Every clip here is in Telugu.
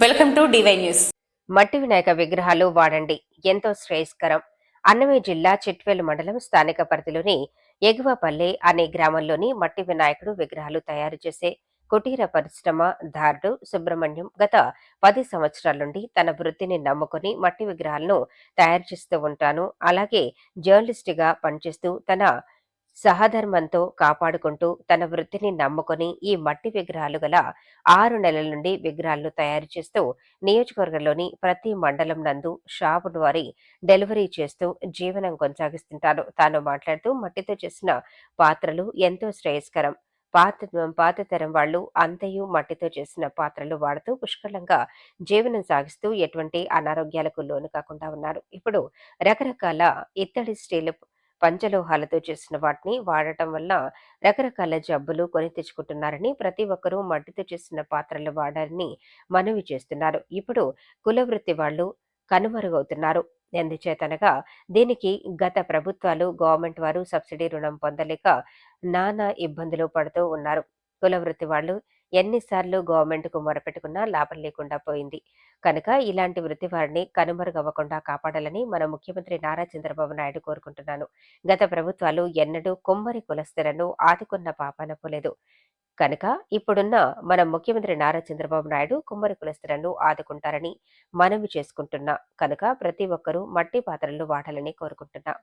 Welcome to DY news. మట్టి వినాయక విగ్రహాలు వాడండి. ఎంతో శ్రేయస్కరం. అన్నమయ్య జిల్లా చిట్వేలు మండలం స్థానిక పరిధిలోని ఎగువపల్లె అనే గ్రామంలోని మట్టి వినాయకుడు విగ్రహాలు తయారు చేసే కుటీర పరిశ్రమ దారుడు సుబ్రహ్మణ్యం గత పది సంవత్సరాల నుండి తన వృత్తిని నమ్ముకుని మట్టి విగ్రహాలను తయారు చేస్తూ ఉంటాను. అలాగే జర్నలిస్ట్గా పనిచేస్తూ తన సహధర్మంతో కాపాడుకుంటూ తన వృత్తిని నమ్ముకొని ఈ మట్టి విగ్రహాలు గల ఆరు నెలల నుండి విగ్రహాలను తయారు చేస్తూ నియోజకవర్గంలోని ప్రతి మండలం నందు షాపు వారి డెలివరీ చేస్తూ జీవనం కొనసాగిస్తుంటారు. తాను మాట్లాడుతూ మట్టితో చేసిన పాత్రలు ఎంతో శ్రేయస్కరం. పాత పాత తరం వాళ్ళు అంతయు మట్టితో చేసిన పాత్రలు వాడుతూ పుష్కలంగా జీవనం సాగిస్తూ ఎటువంటి అనారోగ్యాలకు లోను కాకుండా ఉన్నారు. ఇప్పుడు రకరకాల ఇత్తడి స్టీల్ పంచలోహాలతో చేసిన వాటిని వాడటం వల్ల రకరకాల జబ్బులు కొని తెచ్చుకుంటున్నారని ప్రతి ఒక్కరూ మట్టితో చేసిన పాత్రలు వాడాలని మనవి చేస్తున్నారు. ఇప్పుడు కులవృత్తి వాళ్ళు కనుమరుగవుతున్నారు. ఎందుచేతనగా దీనికి గత ప్రభుత్వాలు గవర్నమెంట్ వారు సబ్సిడీ రుణం పొందలేక నానా ఇబ్బందులు పడుతూ ఉన్నారు. కులవృత్తి వాళ్ళు ఎన్నిసార్లు గవర్నమెంట్కు మొరపెట్టుకున్నా లాభం లేకుండా పోయింది. కనుక ఇలాంటి వృత్తి వారిని కనుమరుగవ్వకుండా కాపాడాలని మన ముఖ్యమంత్రి నారా చంద్రబాబు నాయుడు కోరుకుంటున్నాను. గత ప్రభుత్వాలు ఎన్నడూ కుమ్మరి కులస్తులను ఆదుకున్న పాపాన పోలేదు. కనుక ఇప్పుడున్న మన ముఖ్యమంత్రి నారా చంద్రబాబు నాయుడు కుమ్మరి కులస్థిరను ఆదుకుంటారని మనవి చేసుకుంటున్నా. కనుక ప్రతి ఒక్కరూ మట్టి పాత్రలు వాడాలని కోరుకుంటున్నా.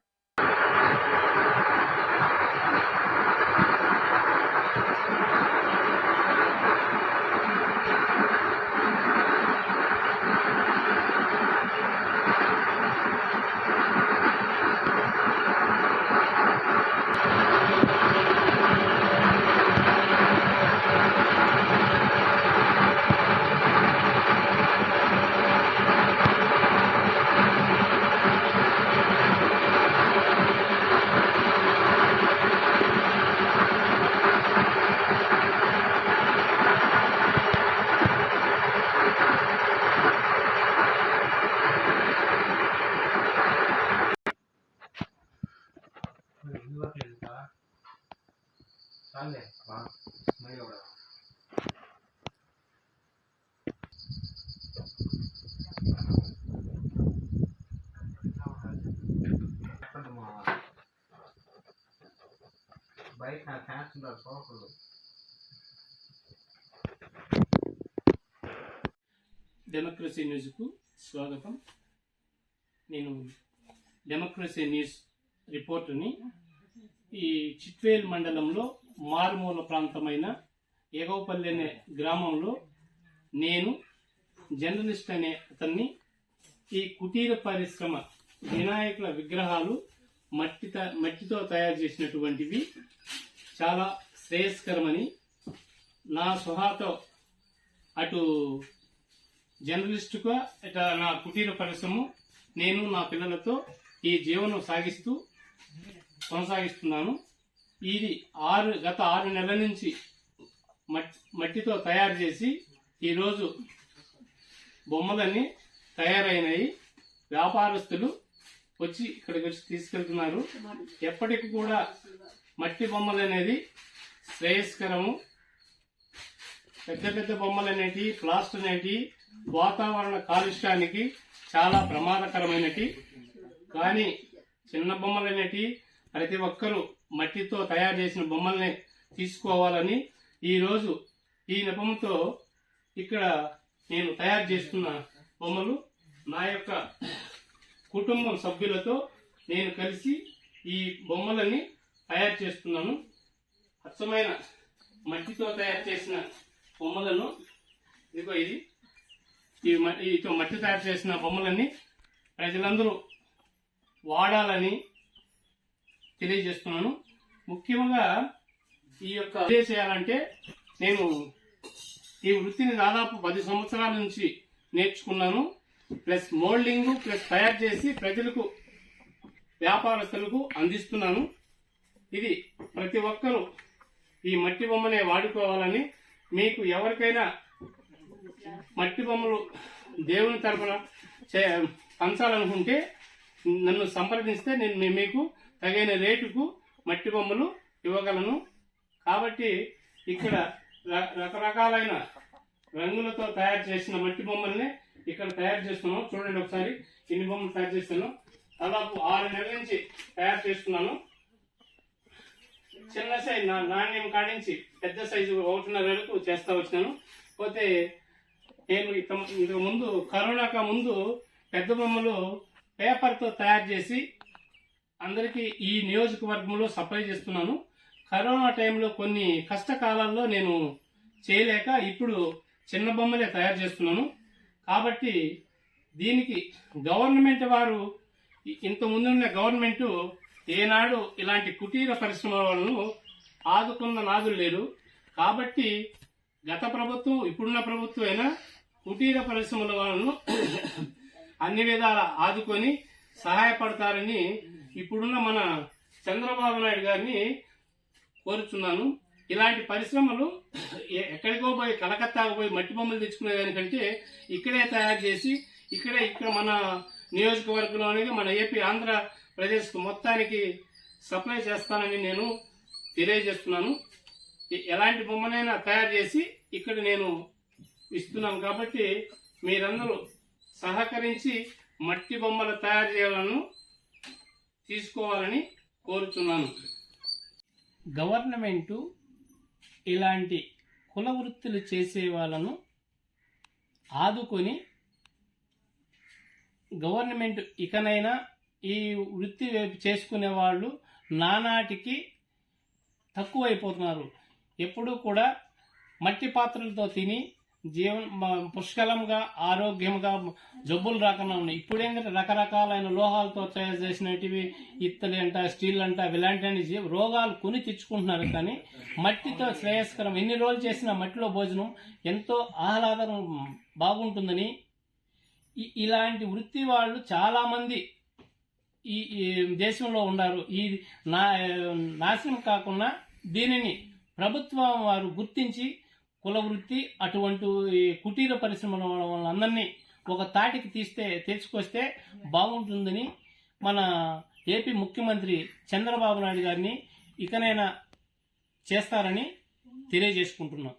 బయట నా ఫ్యాన్స్ ఉన్నారు సోఫలు డెమోక్రసీ న్యూస్కు స్వాగతం. నేను డెమోక్రసీ న్యూస్ రిపోర్టుని ఈ చిట్వేల్ మండలంలో మారుమూల ప్రాంతమైన ఎగవపల్లి అనే గ్రామంలో నేను జర్నలిస్ట్ అనే అతన్ని ఈ కుటీర పరిశ్రమ వినాయకుల విగ్రహాలు మట్టి మట్టితో తయారు చేసినటువంటివి చాలా శ్రేయస్కరమని నా స్వహాతో అటు జర్నలిస్టుగా ఇట నా కుటీర పరిశ్రమ నేను నా పిల్లలతో ఈ జీవనం సాగిస్తూ కొనసాగిస్తున్నాను. ఇది ఆరు గత ఆరు నెలల నుంచి మట్టితో తయారు చేసి ఈరోజు బొమ్మలన్నీ తయారైనాయి. వ్యాపారస్తులు వచ్చి ఇక్కడికి వచ్చి తీసుకెళ్తున్నారు. ఎప్పటికి కూడా మట్టి బొమ్మలు అనేది శ్రేయస్కరము. పెద్ద పెద్ద బొమ్మలు అనేటివి ప్లాస్టర్ అనేటివి వాతావరణ కాలుష్యానికి చాలా ప్రమాదకరమైనటి. కానీ చిన్న బొమ్మలు అనేటివి ప్రతి ఒక్కరూ మట్టితో తయారు చేసిన బొమ్మల్ని తీసుకోవాలని ఈరోజు ఈ నెపంతో ఇక్కడ నేను తయారు చేస్తున్న బొమ్మలు నా యొక్క కుటుంబం సభ్యులతో నేను కలిసి ఈ బొమ్మలని తయారు చేస్తున్నాను. అచ్చమైన మట్టితో తయారు చేసిన బొమ్మలను ఇదిగో ఇది. ఈ మ- ఈతో మట్టి తయారు చేసిన బొమ్మలన్నీ ప్రజలందరూ వాడాలని తెలియజేస్తున్నాను. ముఖ్యంగా ఈ యొక్క చేయాలంటే నేను ఈ వృత్తిని దాదాపు పది సంవత్సరాల నుంచి నేర్చుకున్నాను. ప్లస్ మోల్డింగ్ ప్లస్ తయారు చేసి ప్రజలకు వ్యాపారస్తులకు అందిస్తున్నాను. ఇది ప్రతి ఒక్కరూ ఈ మట్టి బొమ్మనే వాడుకోవాలని మీకు ఎవరికైనా మట్టి బొమ్మలు దేవుని తరపున పంచాలనుకుంటే నన్ను సంప్రదిస్తే నేను మీకు తగిన రేటుకు మట్టి బొమ్మలు ఇవ్వగలను. కాబట్టి ఇక్కడ ర- రకరకాలైన రంగులతో తయారు చేసిన మట్టి బొమ్మల్ని ఇక్కడ తయారు చేస్తున్నాం. చూడండి ఒకసారి ఇన్ని బొమ్మలు తయారు చేస్తాను దాదాపు ఆరు నెలల నుంచి తయారు చేస్తున్నాను. చిన్న సైజు నా నాణ్యం కాడించి పెద్ద సైజు ఒకటిన్నర వరకు చేస్తా వచ్చినాను. పోతే నేను ఇంత- ఇంతకు ముందు కరోనాకు ముందు పెద్ద బొమ్మలు పేపర్తో తయారు చేసి అందరికీ ఈ నియోజకవర్గంలో సప్లై చేస్తున్నాను. కరోనా టైంలో కొన్ని కష్టకాలాల్లో నేను చేయలేక ఇప్పుడు చిన్న బొమ్మలే తయారు చేస్తున్నాను. కాబట్టి దీనికి గవర్నమెంట్ వారు ఇంతకుముందున్న గవర్నమెంట్ ఏనాడు ఇలాంటి కుటీర పరిశ్రమలను ఆదుకున్న నాదులు లేరు. కాబట్టి గత ప్రభుత్వం ఇప్పుడున్న ప్రభుత్వం అయినా కుటీర పరిశ్రమల వాళ్ళను అన్ని విధాల ఆదుకొని సహాయపడతారని ఇప్పుడున్న మన చంద్రబాబు నాయుడు గారిని కోరుచున్నాను. ఇలాంటి పరిశ్రమలు ఎక్కడికో పోయి కలకత్తాకు పోయి మట్టి బొమ్మలు తెచ్చుకునే దానికంటే ఇక్కడే తయారు చేసి ఇక్కడే ఇక్కడ మన నియోజకవర్గంలోనే మన ఏపీ ఆంధ్రప్రదేశ్కు మొత్తానికి సప్లై చేస్తానని నేను తెలియజేస్తున్నాను. ఎలాంటి బొమ్మనైనా తయారు చేసి ఇక్కడ నేను ఇస్తున్నాను కాబట్టి మీరందరూ సహకరించి మట్టి బొమ్మలు తయారు చేయాలను తీసుకోవాలని కోరుచున్నాను. గవర్నమెంటు ఇలాంటి కుల వృత్తులు చేసే వాళ్ళను ఆదుకొని గవర్నమెంట్ ఇకనైనా ఈ వృత్తి వైపు చేసుకునే వాళ్ళు నానాటికి తక్కువైపోతున్నారు. ఎప్పుడూ కూడా మట్టి పాత్రలతో తిని జీవన పుష్కలంగా ఆరోగ్యంగా జబ్బులు రాకుండా ఉన్నాయి. ఇప్పుడు ఏంటంటే రకరకాలైన లోహాలతో తయారు చేసినటివి ఇత్తడి అంట స్టీల్ అంట ఇలాంటి రోగాలు కొని తెచ్చుకుంటున్నారు. కానీ మట్టితో శ్రేయస్కరం. ఎన్ని రోజులు చేసిన మట్టిలో భోజనం ఎంతో ఆహ్లాదం బాగుంటుందని ఇలాంటి వృత్తి వాళ్ళు చాలామంది ఈ దేశంలో ఉన్నారు. ఈ నా నాశనం కాకుండా దీనిని ప్రభుత్వం వారు గుర్తించి కుల వృత్తి అటువంటి కుటీర పరిశ్రమల వాళ్ళందరినీ ఒక తాటికి తీస్తే తెచ్చుకొస్తే బాగుంటుందని మన ఏపీ ముఖ్యమంత్రి చంద్రబాబు నాయుడు గారిని ఇకనైనా చేస్తారని తెలియజేసుకుంటున్నాం.